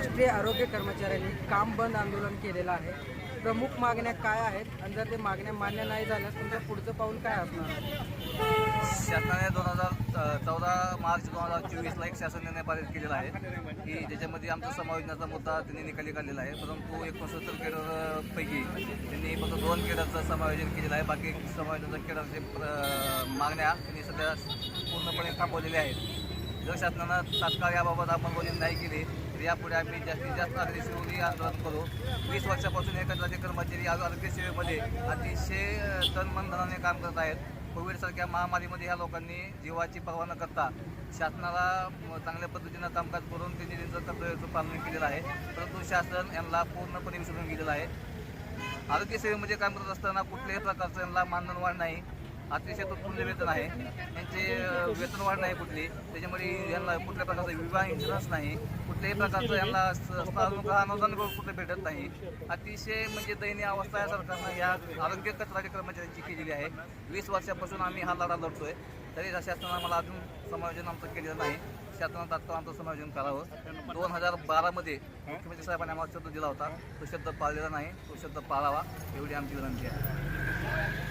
राष्ट्रीय आरोग्य कर्मचाऱ्यांनी काम बंद आंदोलन केलेलं आहे. प्रमुख मागण्या काय आहेत? आणि जर ते मागण्या मान्य नाही झाल्यास तुमचं पुढचं पाऊल काय असणार शासनाने दोन हजार चौदा मार्च दोन हजार चोवीसला एक शासन निर्णय पारित केलेला आहे. की ज्याच्यामध्ये आमचा समायोजनाचा मुद्दा त्यांनी निकाली काढलेला आहे. परंतु एकोणसत्तर केडरपैकी त्यांनी फक्त दोन केडरचं समायोजन केलेलं आहे. बाकी समायोजनाच्या केडरचे प्र- मागण्या त्यांनी सध्या पूर्णपणे थांबवलेल्या आहेत. जर शासनानं तात्काळ याबाबत अंमलबजावणी नाही केली तर यापुढे आम्ही जास्तीत जास्त अग्रेसिव्हली आंदोलन करू. वीस वर्षापासून एखादा कर्मचारी आज अग्निसेवेमध्ये अतिशय तनमनधनाने काम करत आहेत. कोविडसारख्या महामारीमध्ये ह्या लोकांनी जीवाची पर्वा न करता शासनाला चांगल्या पद्धतीनं कामकाज करून त्यांनी त्यांचं कर्तव्याचं पालन केलेलं आहे. परंतु शासन यांना पूर्णपणे विसरून गेलेलं आहे. आरोग्य सेवेमध्ये काम करत असताना कुठल्याही प्रकारचं यांना मानधनवाढ नाही. अतिशय तुटपुंज वेतन आहे. त्यांचे वेतनवाढ नाही कुठली. त्याच्यामुळे यांना कुठल्या प्रकारचा विवाह इन्शुरन्स नाही. कुठल्याही प्रकारचं यांना स- अनुदान कुठलं भेटत नाही. अतिशय म्हणजे दयनीय अवस्था या सरकारनं. या आरोग्य कचरा कर्मचाऱ्यांची केलेली आहे. वीस वर्षापासून आम्ही हा लढा लढतोय. तरी शासनानं आम्हाला अजून समायोजन आमचं केलेलं नाही. शासनानं तात्काळ आमचं समायोजन करावं. दोन हजार बारामध्ये मुख्यमंत्री साहेबांनी आम्हाला शब्द दिला होता. तो शब्द पाळलेला नाही. तो शब्द पाळावा. एवढी आमची विनंती आहे.